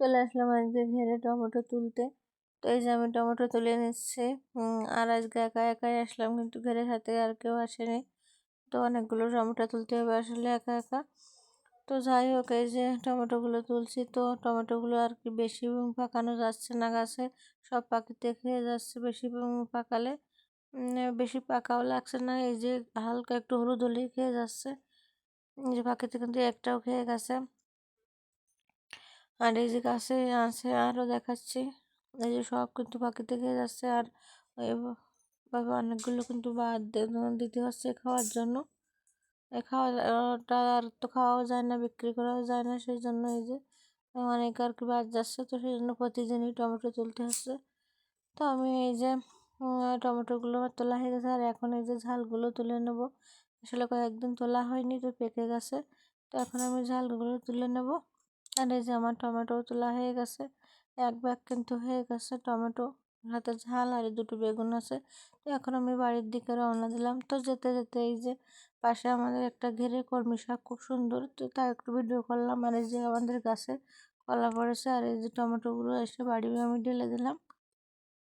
চলে আসলাম আজকে ঘেরে টমেটো তুলতে। তো এই যে আমি টমেটো তুলে নিচ্ছি। আর আজকে একা একাই আসলাম, কিন্তু ঘেরের সাথে আর কেউ আসেনি। তো অনেকগুলো টমেটো তুলতে হবে আসলে একা একা। তো যাই হোক, এই যে টমেটোগুলো তুলছি, তো টমেটোগুলো আর কি বেশি পাকানো যাচ্ছে না গাছে। সব পাখিতে খেয়ে যাচ্ছে বেশি পাকালে। বেশি পাকাও লাগছে না, এই যে হালকা একটু হলুদ হলেই খেয়ে যাচ্ছে। যে পাখিতে কিন্তু একটাও খেয়ে গেছে। আর এই যে গাছে আছে আরও দেখাচ্ছি। এই যে সব কিন্তু পাখি থেকে যাচ্ছে আর এভাবে অনেকগুলো কিন্তু বাদ দিতে হচ্ছে খাওয়ার জন্য। এ খাওয়াটা আর তো খাওয়াও যায় না, বিক্রি করাও যায় না সেই জন্য এই যে অনেক আর কি বাদ যাচ্ছে। তো সেই জন্য প্রতিদিনই টমেটো তুলতে হচ্ছে। তো আমি এই যে টমেটোগুলো তোলা হয়ে গেছে আর এখন এই যে ঝালগুলো তুলে নেব। আসলে কয়েকদিন তোলা হয়নি, তো পেকে গেছে। তো এখন আমি ঝালগুলো তুলে নেব। আর এই যে আমার টমেটো তোলা হয়ে গেছে, এক ব্যাগ কিন্তু হয়ে গেছে টমেটো, হাতে ঝাল আর দুটো বেগুন আছে। তো এখন আমি বাড়ির দিকে রওনা দিলাম। তো যেতে যেতে এই যে পাশে আমাদের একটা ঘেরে কলমি শাক খুব সুন্দর, তো তা একটু ভিডিও করলাম। আর এই যে আমাদের গাছে কলা পড়েছে, আর এই যে টমেটোগুলো এসে বাড়ি আমি ঢেলে দিলাম।